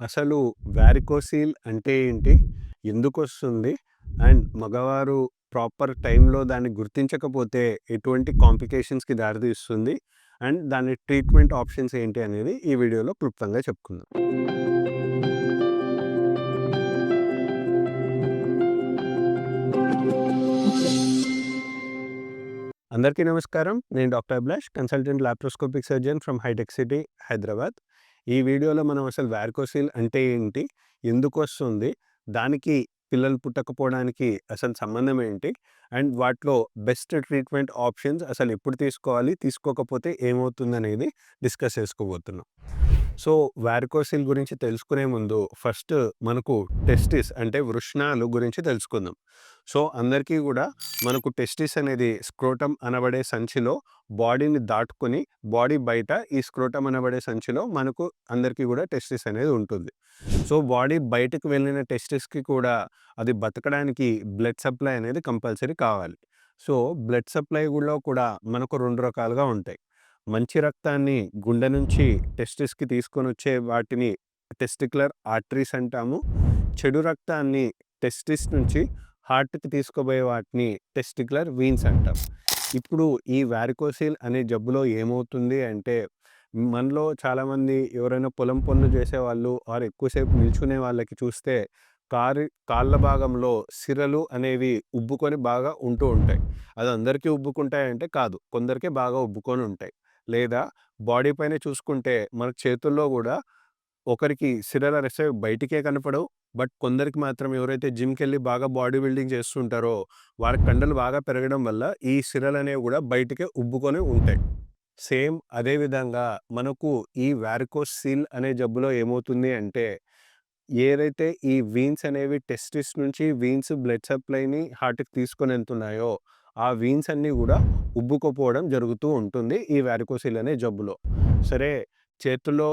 అసలు వారికోసీల్ అంటే ఏంటి? ఎందుకొస్తుంది? అండ్ మగవారు ప్రాపర్ టైంలో దాన్ని గుర్తించకపోతే ఎటువంటి కాంప్లికేషన్స్‌కి దారితీస్తుంది? అండ్ దాని ట్రీట్మెంట్ ఆప్షన్స్ ఏంటి అనేది ఈ వీడియోలో క్లుప్తంగా చెప్పుకుందాం. అందరికీ నమస్కారం. నేను doctor Abhilash consultant laparoscopic surgeon from Hitech City, Hyderabad. ఈ వీడియోలో మనం అసలు వ్యార్కోసిల్ అంటే ఏంటి? ఎందుకు వస్తుంది దానికి పిల్లలు పుట్టకపోవడానికి అసలు సంబంధం ఏంటి? అండ్ వాటిలో బెస్ట్ ట్రీట్మెంట్ ఆప్షన్స్ అసలు ఎప్పుడు తీసుకోవాలి? తీసుకోకపోతే ఏమవుతుందనేది డిస్కస్ చేసుకోబోతున్నాం. సో, వారికోసిల్ గురించి తెలుసుకునే ముందు ఫస్ట్ మనకు టెస్టిస్ అంటే వృషణాలు గురించి తెలుసుకుందాం. సో, అందరికీ కూడా మనకు టెస్టిస్ అనేది స్క్రోటం అనబడే సంచిలో బాడీని దాటుకొని బాడీ బయట ఈ స్క్రోటం అనబడే సంచిలో మనకు అందరికీ కూడా టెస్టిస్ అనేది ఉంటుంది. సో, బాడీ బయటకు వెళ్ళిన టెస్టిస్‌కి కూడా అది బతకడానికి బ్లడ్ సప్లై అనేది కంపల్సరీ కావాలి. సో, బ్లడ్ సప్లై కూడా మనకు రెండు రకాలుగా ఉంటాయి. మంచి రక్తాన్ని గుండె నుంచి టెస్టిస్‌కి తీసుకొని వచ్చే వాటిని టెస్టిక్యులర్ ఆర్టరీస్ అంటాము. చెడు రక్తాన్ని టెస్టిస్ నుంచి హార్ట్‌కి తీసుకోబోయే వాటిని టెస్టిక్యులర్ వీన్స్ అంటాం. ఇప్పుడు ఈ వ్యారికోసిల్ అనే జబ్బులో ఏమవుతుంది అంటే మనలో చాలామంది ఎవరైనా పొలం పనులు చేసేవాళ్ళు వారు ఎక్కువసేపు నిల్చునే వాళ్ళకి చూస్తే కారు కాళ్ళ భాగంలో సిరలు అనేవి ఉబ్బుకొని బాగా ఉంటూ ఉంటాయి. అది అందరికీ ఉబ్బుకుంటాయంటే కాదు. కొందరికే బాగా ఉబ్బుకొని ఉంటాయి. లేదా బాడీ పైన చూసుకుంటే మన చేతుల్లో కూడా ఒకరికి సిరలు అనేవి బయటికే కనపడవు. బట్ కొందరికి మాత్రం ఎవరైతే జిమ్కి వెళ్ళి బాగా బాడీ బిల్డింగ్ చేస్తుంటారో వారి కండలు బాగా పెరగడం వల్ల ఈ సిరలనేవి కూడా బయటికే ఉబ్బుకొని ఉంటాయి. సేమ్ అదే విధంగా మనకు ఈ వారికోసిల్ అనే జబ్బులో ఏమవుతుంది అంటే ఏదైతే ఈ వీన్స్ అనేవి టెస్టిస్ నుంచి వీన్స్ బ్లడ్ సప్లైని హార్ట్‌కి తీసుకొని వెళ్తున్నాయో ఆ వీన్స్ అన్నీ కూడా ఉబ్బుకుపోవడం జరుగుతూ ఉంటుంది ఈ వారికోసిల్ అనే జబ్బులో. సరే చేతుల్లో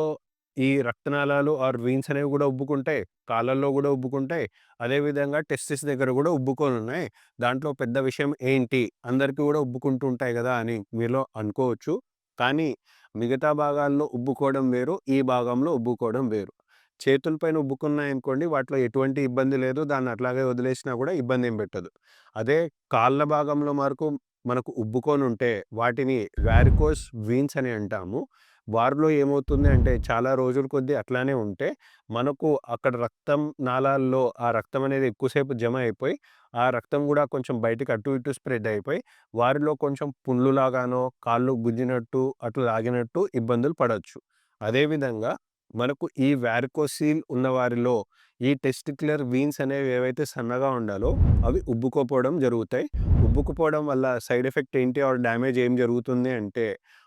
ఈ రక్తనాళాలు ఆర్ వీన్స్ అనేవి కూడా ఉబ్బుకుంటాయి. కాళ్ళల్లో కూడా ఉబ్బుకుంటాయి. అదేవిధంగా టెస్టిస్ దగ్గర కూడా ఉబ్బుకోనున్నాయి దాంట్లో పెద్ద విషయం ఏంటి? అందరికీ కూడా ఉబ్బుకుంటూ ఉంటాయి కదా అని మీలో అనుకోవచ్చు. కానీ మిగతా భాగాల్లో ఉబ్బుకోవడం వేరు. ఈ భాగంలో ఉబ్బుకోవడం వేరు. చేతులపైన ఉబ్బుకున్నాయనుకోండి వాటిలో ఎటువంటి ఇబ్బంది లేదు. దాన్ని అట్లాగే వదిలేసినా కూడా ఇబ్బంది ఏం పెట్టదు. అదే కాళ్ళ భాగంలో వరకు మనకు ఉబ్బుకొనుంటే వాటిని వ్యారికోస్ వీన్స్ అని అంటాము. వారిలో ఏమవుతుంది అంటే చాలా రోజుల కొద్దీ అట్లానే ఉంటే మనకు అక్కడ రక్తం నాళాల్లో ఆ రక్తం అనేది ఎక్కువసేపు జమ అయిపోయి ఆ రక్తం కూడా కొంచెం బయటకు అటు ఇటు స్ప్రెడ్ అయిపోయి వారిలో కొంచెం పుండ్లు లాగానో కాళ్ళు గుజ్జినట్టు అట్లా లాగినట్టు ఇబ్బందులు పడవచ్చు అదే విధంగా మనకు ఈ వ్యారికోసీల్ ఉన్న వారిలో ఈ టెస్టిక్యులర్ వీన్స్ అనేవి ఏవైతే సన్నగా ఉండాలో అవి ఉబ్బుకోపోవడం జరుగుతాయి. ఉబ్బుకుపోవడం వల్ల సైడ్ ఎఫెక్ట్ ఏంటి ఆర్ డ్యామేజ్ ఏం జరుగుతుంది అంటే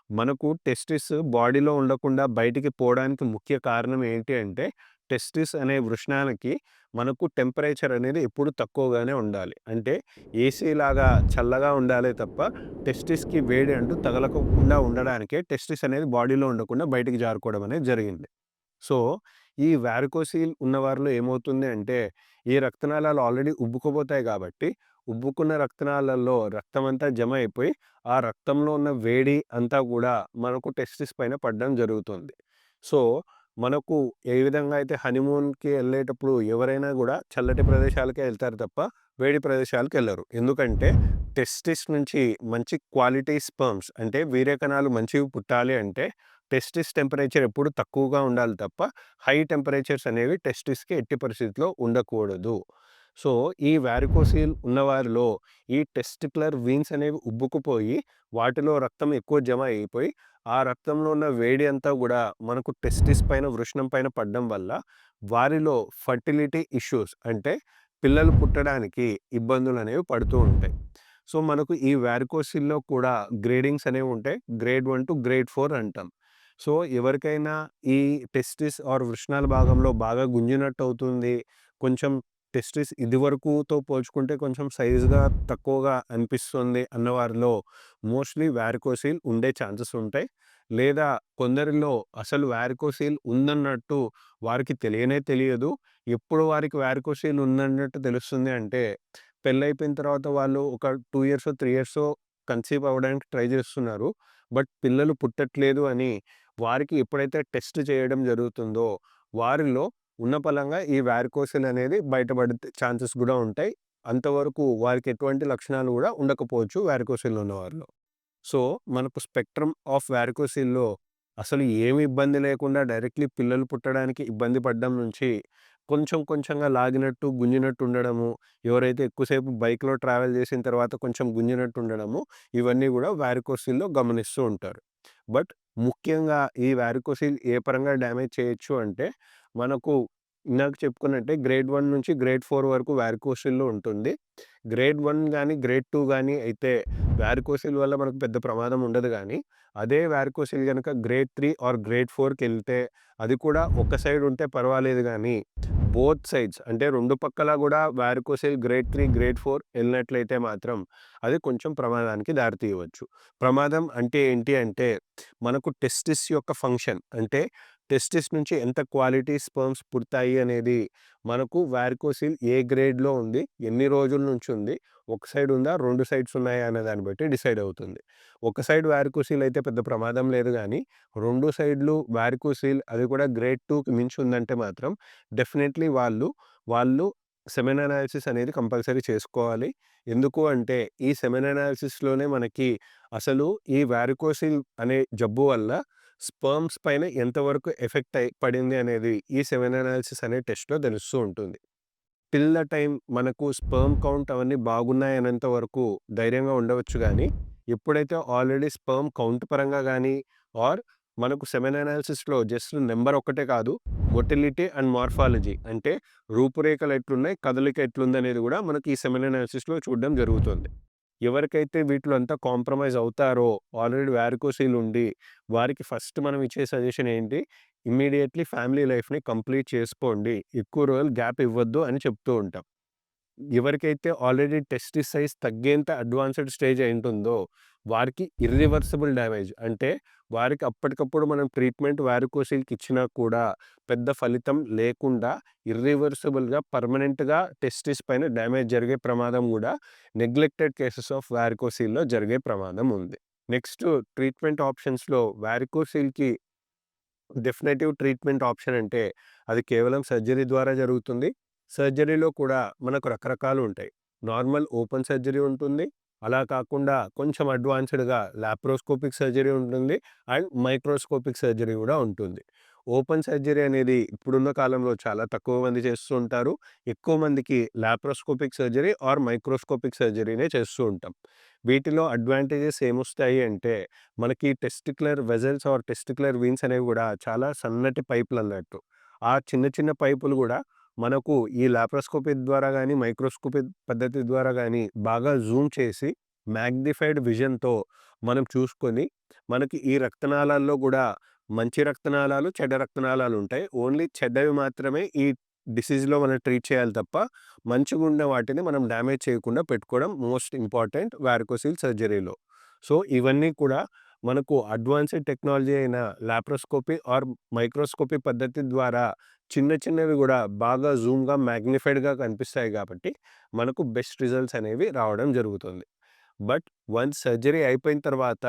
మనకు టెస్టిస్ బాడీలో ఉండకుండా బయటికి పోవడానికి ముఖ్య కారణం ఏంటి అంటే టెస్టిస్ అనే వృషణానికి మనకు టెంపరేచర్ అనేది ఎప్పుడు తక్కువగానే ఉండాలి. అంటే ఏసీ లాగా చల్లగా ఉండాలి తప్ప టెస్టిస్‌కి వేడి అంటూ తగలకుండా ఉండడానికే టెస్టిస్ అనేది బాడీలో ఉండకుండా బయటికి జారుకోవడం అనేది జరిగింది. సో, ఈ వారికోసిల్ ఉన్నవారిలో ఏమవుతుంది అంటే ఈ రక్తనాళాలు ఆల్రెడీ ఉబ్బుకుపోతాయి గాబట్టి ఉబ్బుకున్న రక్తనాళాల్లో రక్తమంతా జమ అయిపోయి ఆ రక్తంలో ఉన్న వేడి అంతా గూడా మనకు టెస్టిస్ పైన పడడం జరుగుతుంది. సో, మనకు ఏ విధంగా అయితే హనీమూన్‌కి ఎళ్ళేటప్పుడు ఎవరైనా గూడా చల్లటి ప్రదేశాలకే ఎళ్తారు తప్ప వేడి ప్రదేశాలకెళ్ళరు. ఎందుకంటే టెస్టిస్ నుంచి మంచి క్వాలిటీ స్పెర్మ్స్ అంటే వీర్య కణాలు మంచివి పుట్టాలి అంటే టెస్టిస్ టెంపరేచర్ ఎప్పుడు తక్కువగా ఉండాలి తప్ప హై టెంపరేచర్స్ అనేవి టెస్టిస్‌కి ఎట్టి పరిస్థితిలో ఉండకూడదు. సో, ఈ వ్యారికోసిల్ ఉన్నవారిలో ఈ టెస్టిక్యులర్ వీన్స్ అనేవి ఉబ్బుకుపోయి వాటిలో రక్తం ఎక్కువ జమ అయిపోయి ఆ రక్తంలో ఉన్న వేడి అంతా కూడా మనకు టెస్టిస్ పైన వృషణం పైన పడడం వల్ల వారిలో ఫర్టిలిటీ ఇష్యూస్ అంటే పిల్లలు పుట్టడానికి ఇబ్బందులు అనేవి పడుతూ ఉంటాయి. సో, మనకు ఈ వ్యారికోసిల్లో కూడా గ్రేడింగ్స్ అనేవి ఉంటాయి. Grade one two grade four అంటాం. సో, ఎవరికైనా ఈ టెస్టిస్ ఆర్ వృషణాల భాగంలో బాగా గుంజినట్టు అవుతుంది. కొంచెం టెస్టిస్ ఇదివరకుతో పోల్చుకుంటే కొంచెం సైజుగా తక్కువగా అనిపిస్తుంది అన్నవారిలో మోస్ట్‌లీ వ్యారికోసీల్ ఉండే ఛాన్సెస్ ఉంటాయి. లేదా కొందరిలో అసలు వ్యారికోసీల్ ఉందన్నట్టు వారికి తెలియనే తెలియదు. ఎప్పుడు వారికి వ్యారికోసీల్ ఉందన్నట్టు తెలుస్తుంది అంటే పెళ్ళైపోయిన తర్వాత వాళ్ళు ఒక two years three years conceive అవ్వడానికి ట్రై చేస్తున్నారు. బట్ పిల్లలు పుట్టట్లేదు అని వారికి ఎప్పుడైతే టెస్ట్ చేయడం జరుగుతుందో వారిలో ఉన్న పలంగా ఈ వ్యారికోసిల్ అనేది బయటపడే ఛాన్సెస్ కూడా ఉంటాయి. అంతవరకు వారికి ఎటువంటి లక్షణాలు కూడా ఉండకపోవచ్చు వ్యారికోసిల్ ఉన్న వారిలో. సో మనకు స్పెక్ట్రమ్ ఆఫ్ వ్యారికోసిల్లో అసలు ఏమి ఇబ్బంది లేకుండా డైరెక్ట్లీ పిల్లలు పుట్టడానికి ఇబ్బంది పడడం నుంచి కొంచెం కొంచెంగా లాగినట్టు గుంజినట్టు ఉండడము ఎవరైతే ఎక్కువసేపు బైక్లో ట్రావెల్ చేసిన తర్వాత కొంచెం గుంజినట్టు ఉండడము ఇవన్నీ కూడా వ్యారికోసిల్లో గమనిస్తూ ఉంటారు. బట్ ముఖ్యంగా ఈ వ్యారికోసిల్ ఏ పరంగా డ్యామేజ్ చేయొచ్చు అంటే మనకు ఇందాక చెప్పుకున్నట్టే గ్రేడ్ వన్ నుంచి గ్రేడ్ ఫోర్ వరకు వ్యారికోసిల్లో ఉంటుంది. గ్రేడ్ వన్ కానీ గ్రేడ్ టూ కానీ అయితే వ్యారికోసిల్ వల్ల మనకు పెద్ద ప్రమాదం ఉండదు కానీ అదే వ్యారికోసిల్ కనుక గ్రేడ్ త్రీ ఆర్ గ్రేడ్ ఫోర్కి వెళ్తే అది కూడా ఒక సైడ్ ఉంటే పర్వాలేదు కానీ బోత్ సైడ్స్ అంటే రెండు పక్కల కూడా varicocele grade three grade four వెళ్ళినట్లయితే మాత్రం అది కొంచెం ప్రమాదానికి దారితీయవచ్చు. ప్రమాదం అంటే ఏంటి అంటే మనకు టెస్టిస్ యొక్క ఫంక్షన్ అంటే టెస్టిస్ నుంచి ఎంత క్వాలిటీ స్పర్మ్స్ పుడతాయి అనేది మనకు వ్యారికోసిల్ ఏ గ్రేడ్లో ఉంది ఎన్ని రోజుల నుంచి ఉంది ఒక సైడ్ ఉందా రెండు సైడ్స్ ఉన్నాయా అనే దాన్ని బట్టి డిసైడ్ అవుతుంది. ఒక సైడ్ వ్యారికోసిల్ అయితే పెద్ద ప్రమాదం లేదు కానీ రెండు సైడ్లు వ్యారికోసిల్ అది కూడా గ్రేడ్ టూకి మించి ఉందంటే మాత్రం డెఫినెట్లీ వాళ్ళు వాళ్ళు సెమెన్ అనాలిసిస్ అనేది కంపల్సరీ చేసుకోవాలి. ఎందుకు అంటే ఈ సెమెన్ అనాలిసిస్లోనే మనకి అసలు ఈ వ్యారికోసిల్ అనే జబ్బు వల్ల స్పర్మ్స్ పైన ఎంతవరకు ఎఫెక్ట్ అయి పడింది అనేది ఈ సెవెన్ అనాలిసిస్ అనే టెస్ట్లో తెలుస్తూ ఉంటుంది. టిల్ ద టైం మనకు స్పర్మ్ కౌంట్ అవన్నీ బాగున్నాయనేంత వరకు ధైర్యంగా ఉండవచ్చు కానీ ఎప్పుడైతే ఆల్రెడీ స్పర్మ్ కౌంట్ పరంగా కానీ ఆర్ మనకు సెమెన్ అనాలిసిస్లో జస్ట్ నెంబర్ ఒక్కటే కాదు మొటిలిటీ అండ్ మార్ఫాలజీ అంటే రూపురేఖలు ఎట్లున్నాయి కదలిక ఎట్లుంది అనేది కూడా మనకి ఈ సెమెన్ అనాలిసిస్లో చూడడం జరుగుతుంది. ఎవరికైతే వీటిలో అంతా కాంప్రమైజ్ అవుతారో ఆల్రెడీ వ్యారికోసీలు ఉండి వారికి ఫస్ట్ మనం ఇచ్చే సజెషన్ ఏంటి? ఇమ్మీడియట్లీ ఫ్యామిలీ లైఫ్ని కంప్లీట్ చేసుకోండి. ఎక్కువ రోజులు గ్యాప్ ఇవ్వద్దు అని చెప్తూ ఉంటాం. ఎవరికైతే ఆల్రెడీ టెస్టిస్ సైజ్ తగ్గేంత అడ్వాన్స్డ్ స్టేజ్ ఏంటుందో వారికి ఇర్రివర్సిబుల్ డ్యామేజ్. అంటే వారికి అప్పటికప్పుడు మనం ట్రీట్మెంట్ వారికోసిల్కి ఇచ్చినా కూడా పెద్ద ఫలితం లేకుండా ఇర్రివర్సిబుల్గా పర్మనెంట్గా టెస్టిస్ పైన డ్యామేజ్ జరిగే ప్రమాదం కూడా నెగ్లెక్టెడ్ కేసెస్ ఆఫ్ వారికోసిల్లో జరిగే ప్రమాదం ఉంది. నెక్స్ట్ ట్రీట్మెంట్ ఆప్షన్స్లో వారికోసిల్కి డెఫినెటివ్ ట్రీట్మెంట్ ఆప్షన్ అంటే అది కేవలం సర్జరీ ద్వారా జరుగుతుంది. సర్జరీలో కూడా మనకు రకరకాలు ఉంటాయి. నార్మల్ ఓపెన్ సర్జరీ ఉంటుంది. అలా కాకుండా కొంచెం అడ్వాన్స్డ్గా లాప్రోస్కోపిక్ సర్జరీ ఉంటుంది. అండ్ మైక్రోస్కోపిక్ సర్జరీ కూడా ఉంటుంది. ఓపెన్ సర్జరీ అనేది ఇప్పుడున్న కాలంలో చాలా తక్కువ మంది చేస్తూ ఉంటారు. ఎక్కువ మందికి లాప్రోస్కోపిక్ సర్జరీ ఆర్ మైక్రోస్కోపిక్ సర్జరీనే చేస్తూ ఉంటాం. వీటిలో అడ్వాంటేజెస్ ఏమొస్తాయి అంటే మనకి testicular vessels or testicular veins అనేవి కూడా చాలా సన్నటి పైపులు అన్నట్టు. ఆ చిన్న చిన్న పైపులు కూడా మనకు ఈ లాప్రోస్కోపీ ద్వారా కానీ మైక్రోస్కోపీ పద్ధతి ద్వారా కానీ బాగా జూమ్ చేసి మ్యాగ్నిఫైడ్ విజన్తో మనం చూసుకొని మనకి ఈ రక్తనాళాల్లో కూడా మంచి రక్తనాళాలు చెడ్డ రక్తనాళాలు ఉంటాయి. ఓన్లీ చెడ్డవి మాత్రమే ఈ డిసీజ్లో మనం ట్రీట్ చేయాలి తప్ప మంచిగా ఉన్న వాటిని మనం డ్యామేజ్ చేయకుండా పెట్టుకోవడం మోస్ట్ ఇంపార్టెంట్ వ్యారికోసిల్ సర్జరీలో. సో ఇవన్నీ కూడా మనకు అడ్వాన్స్డ్ టెక్నాలజీ అయిన లాప్రోస్కోపీ ఆర్ మైక్రోస్కోపీ పద్ధతి ద్వారా చిన్న చిన్నవి కూడా బాగా జూమ్గా మ్యాగ్నిఫైడ్గా కనిపిస్తాయి కాబట్టి మనకు బెస్ట్ రిజల్ట్స్ అనేవి రావడం జరుగుతుంది. బట్ వన్స్ సర్జరీ అయిపోయిన తర్వాత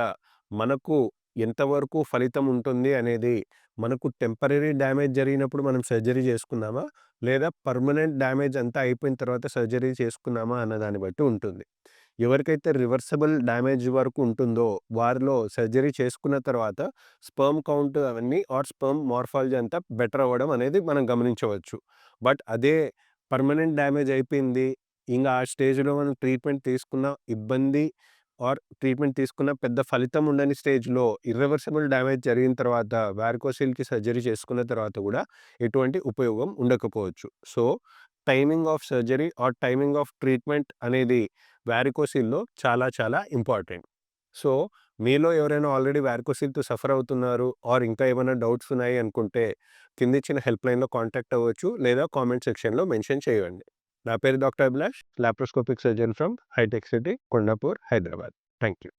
మనకు ఎంతవరకు ఫలితం ఉంటుంది అనేది మనకు టెంపరీ డ్యామేజ్ జరిగినప్పుడు మనం సర్జరీ చేసుకున్నామా? లేదా పర్మనెంట్ డ్యామేజ్ అంతా అయిపోయిన తర్వాత సర్జరీ చేసుకున్నామా? అన్న దాన్ని బట్టి ఉంటుంది. ఎవరికైతే రివర్సబుల్ డ్యామేజ్ వరకు ఉంటుందో వారిలో సర్జరీ చేసుకున్న తర్వాత స్పర్మ్ కౌంట్ అవన్నీ ఆర్ స్పర్మ్ మార్ఫాలజీ అంతా బెటర్ అవ్వడం అనేది మనం గమనించవచ్చు. బట్ అదే పర్మనెంట్ డ్యామేజ్ అయిపోయింది ఇంకా ఆ స్టేజ్లో మనం ట్రీట్మెంట్ తీసుకున్న ఇబ్బంది ఆర్ ట్రీట్మెంట్ తీసుకున్న పెద్ద ఫలితం ఉండని స్టేజ్లో ఇర్రివర్సిబుల్ డ్యామేజ్ జరిగిన తర్వాత వ్యారికోసిల్కి సర్జరీ చేసుకున్న తర్వాత కూడా ఎటువంటి ఉపయోగం ఉండకపోవచ్చు. So timing of surgery or timing of treatment అనేది వ్యారికోసిల్లో చాలా చాలా ఇంపార్టెంట్. సో మీలో ఎవరైనా ఆల్రెడీ వ్యారికోసిల్తో సఫర్ అవుతున్నారు ఆర్ ఇంకా ఏమైనా డౌట్స్ ఉన్నాయి అనుకుంటే కింద ఇచ్చిన హెల్ప్ లైన్లో కాంటాక్ట్ అవ్వచ్చు లేదా కామెంట్ సెక్షన్లో మెన్షన్ చేయండి. నా పేరు doctor Abhilash laparoscopic surgeon from Hitech City Kondapur Hyderabad. Thank you